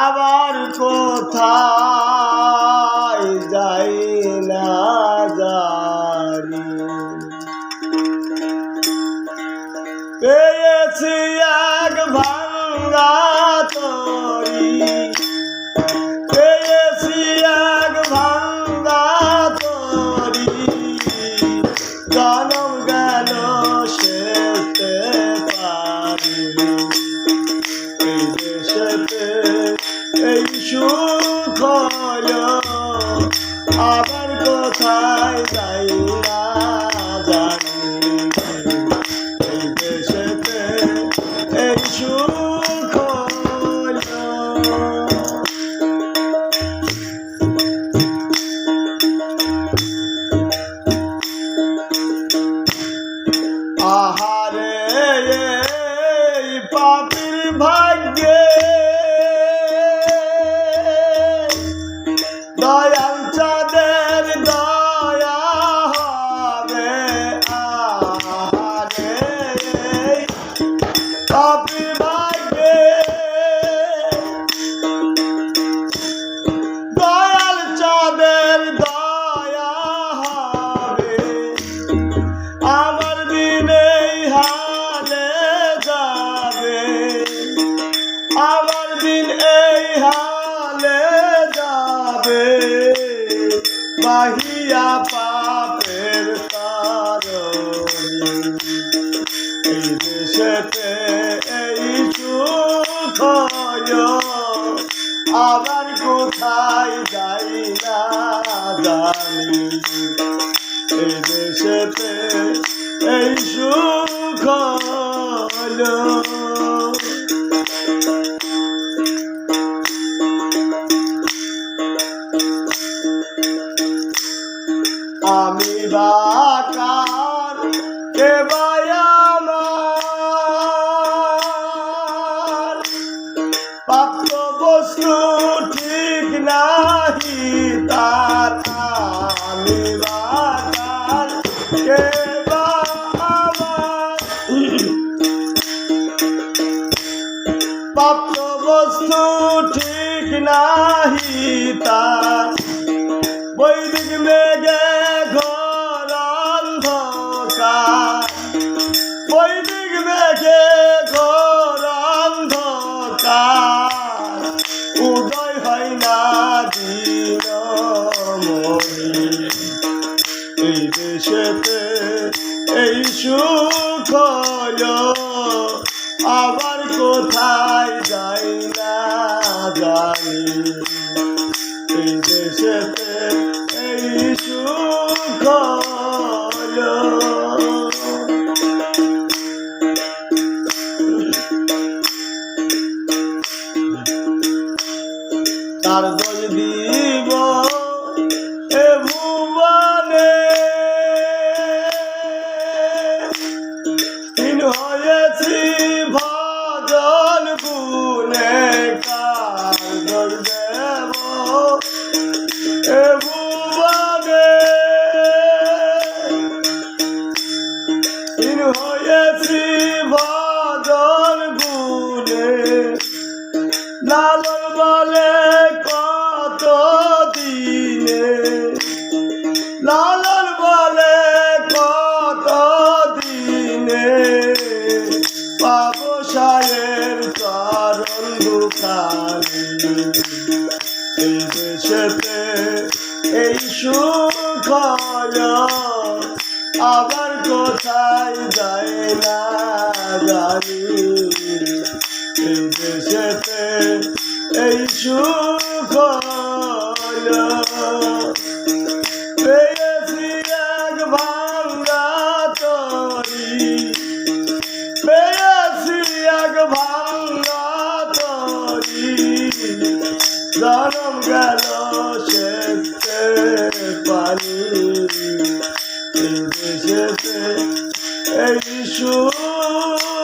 আবার কোথায় যাই না সুখ Hola. দেশেতে এই আবার কোথায় যাই না জানি। এই দেশেতে এই সুখ আমি বাকার প্রাপ্ত বস্তু ঠিক নাহি, তার আমি কে প্রাপ্ত বস্তু ঠিক নাহি, তার বৈদিক মেঘে ঘর অন্ধকার বৈদিক মেঘে দেশেতে এই সুখ আবার কোথায় যাই না জানি। এই দেশেতে এই সুখ তার দোষ দিব লালন বলে কত দিনে? লালন বলে কত দিনে? পাবো সায়ের চরণ দুখানি এই দেশেতে এই সুখ আবার কোথায় যায় না জানি। সুফল পেয়েছি এক ভাঙা তরি পেয়েছি এক ভাঙা তরি জনম গেল সেতে পানি এই সুখ